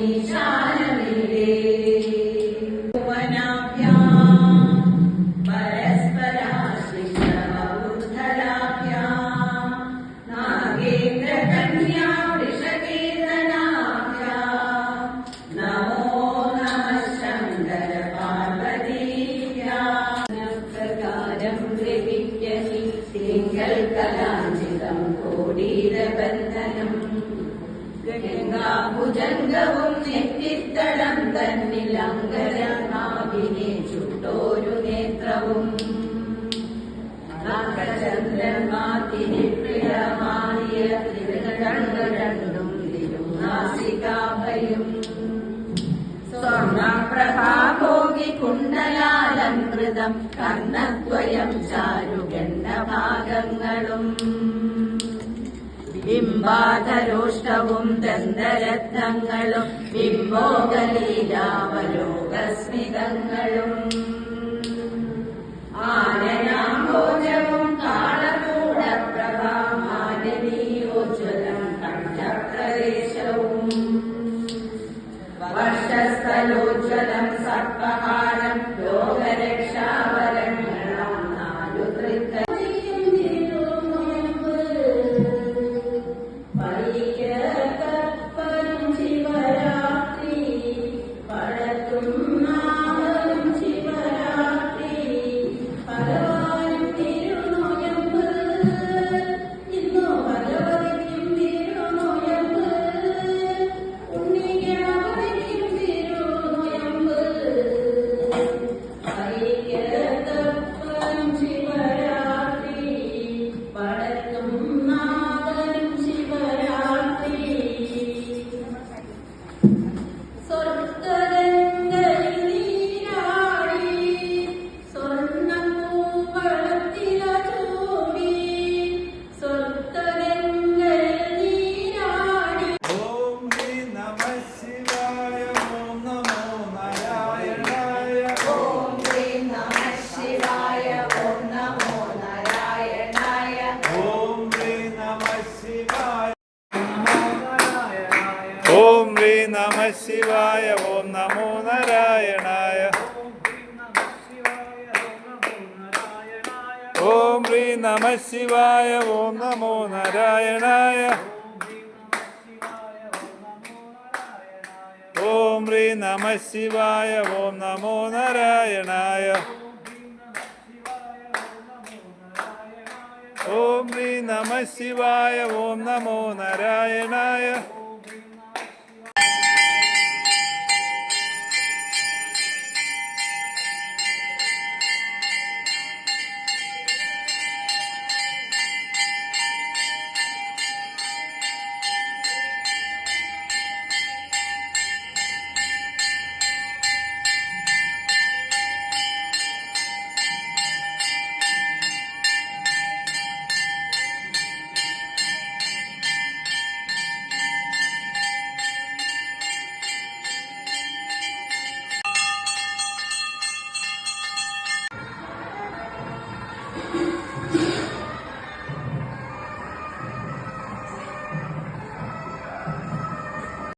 Krishna ഗംഗാഭുജംഗവും നെറ്റിത്തടം തന്നിൽ അങ്കരനാവിനെ ചുട്ടോരു നേത്രവും. ചന്ദ്രമാതിരിപ്പിടമാറിയ രണ്ടും തിരുനാസികാഭയും. സ്വർണപ്രഭാഭോഗി കുണ്ടലാലങ്കൃതം കർണദ്വയം ചാരുഗണ്ഡഭാഗങ്ങളും ബിംബാധരോഷ്ടവും ദന്തരത്നങ്ങളും ബിംബോഗലീലാവലോകസ്മിതങ്ങളും ഹ്രീ നമ ശിവായ ഓം നമോ നാരായണായ ഓം ഹ്രീ നമ ശിവായ ഓം നമോ നാരായണായ ഓം ഹ്രീ നമ ശിവായ ഓം നമോ നാരായണായ ഓം ഹ്രീ നമ ശിവായ ഓം നമോ നാരായണായ